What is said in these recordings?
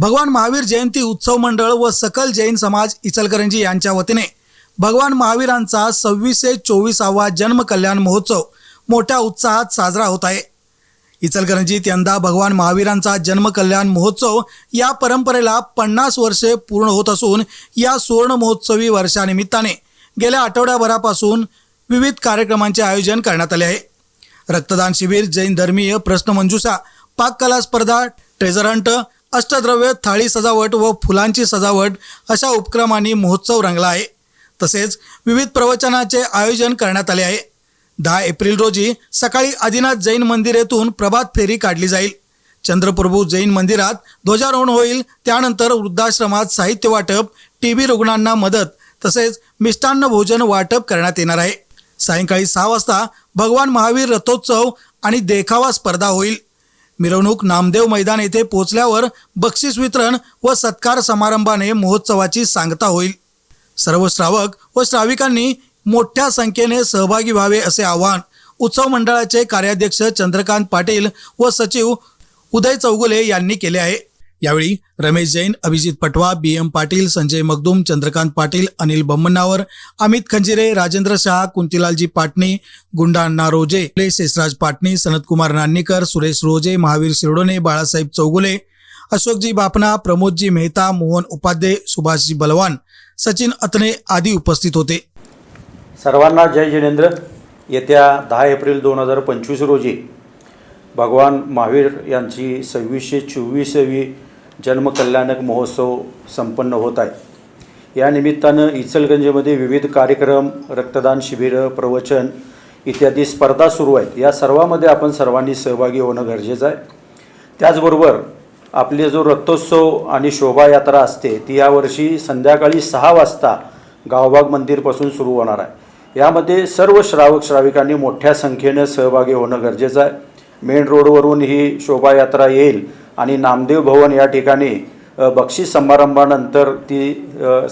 भगवान महावीर जयंती उत्सव मंडळ व सकल जैन समाज इचलकरंजी यांच्या वतीने भगवान महावीरांचा सव्वीसशे चोवीसावा जन्मकल्याण महोत्सव मोठ्या उत्साहात साजरा होत आहे. इचलकरंजीत यंदा भगवान महावीरांचा जन्मकल्याण महोत्सव या परंपरेला पन्नास वर्षे पूर्ण होत असून या सुवर्ण महोत्सवी वर्षानिमित्ताने गेल्या आठवड्याभरापासून विविध कार्यक्रमांचे आयोजन करण्यात आले आहे. रक्तदान शिबिर जैन धर्मीय प्रश्नमंजुषा पाककला स्पर्धा ट्रेझर हंट अष्टद्रव्य थाळी सजावट व फुलांची सजावट अशा उपक्रमांनी महोत्सव रंगला आहे. तसेच विविध प्रवचनाचे आयोजन करण्यात आले आहे. दहा एप्रिल रोजी सकाळी आदिनाथ जैन मंदिर येथून प्रभात फेरी काढली जाईल. चंद्रप्रभू जैन मंदिरात ध्वजारोहण होईल. त्यानंतर वृद्धाश्रमात साहित्य वाटप टी बी रुग्णांना मदत तसेच मिष्टान्न भोजन वाटप करण्यात येणार आहे. सायंकाळी सहा वाजता भगवान महावीर रथोत्सव आणि देखावा स्पर्धा होईल. मिरवणूक नामदेव मैदान येथे पोहोचल्यावर बक्षीस वितरण व सत्कार समारंभाने महोत्सवाची सांगता होईल. सर्व श्रावक व श्राविकांनी मोठ्या संख्येने सहभागी व्हावे असे आवाहन उत्सव मंडळाचे कार्याध्यक्ष चंद्रकांत पाटील व सचिव उदय चौगुले यांनी केले आहे. यावेळी रमेश जैन अभिजित पटवा बी एम पाटील संजय मगदूम चंद्रकांत पाटील अनिल बम्मनावर अमित खंजिरे राजेंद्र शहा कुंतीलालजी पाटणी गुंडा अण्णा रोजे शेषराज पाटणी सनतकुमार नान्नीकर सुरेश रोजे महावीर शिरोडणे बाळासाहेब चौगुले अशोकजी बापना प्रमोदजी मेहता मोहन उपाध्ये सुभाषजी बलवान सचिन अतने आदी उपस्थित होते. सर्वांना जय जिनेंद्र. येत्या दहा एप्रिल दोन हजार पंचवीस रोजी भगवान महावीर यांची सव्वीसशे चोवीसावी जन्मकल्याणक महोत्सव संपन्न होत आहे. या निमित्तानं इचलगंजमध्ये विविध कार्यक्रम रक्तदान शिबिरं प्रवचन इत्यादी स्पर्धा सुरू आहेत. या सर्वामध्ये आपण सर्वांनी सहभागी होणं गरजेचं आहे. त्याचबरोबर आपले जो रथोत्सव आणि शोभायात्रा असते ती यावर्षी संध्याकाळी सहा वाजता गावबाग मंदिरपासून सुरू होणार आहे. यामध्ये सर्व श्रावक श्राविकांनी मोठ्या संख्येनं सहभागी होणं गरजेचं आहे. मेन रोडवरून ही शोभायात्रा येईल आणि नामदेव भवन या ठिकाणी बक्षीस समारंभानंतर ती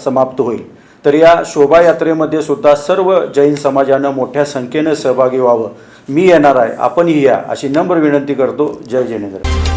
समाप्त होईल. तर या शोभायात्रेमध्ये सुद्धा सर्व जैन समाजानं मोठ्या संख्येनं सहभागी व्हावं. मी येणार आहे आपणही या अशी नम्र विनंती करतो. जय जिनेंद्र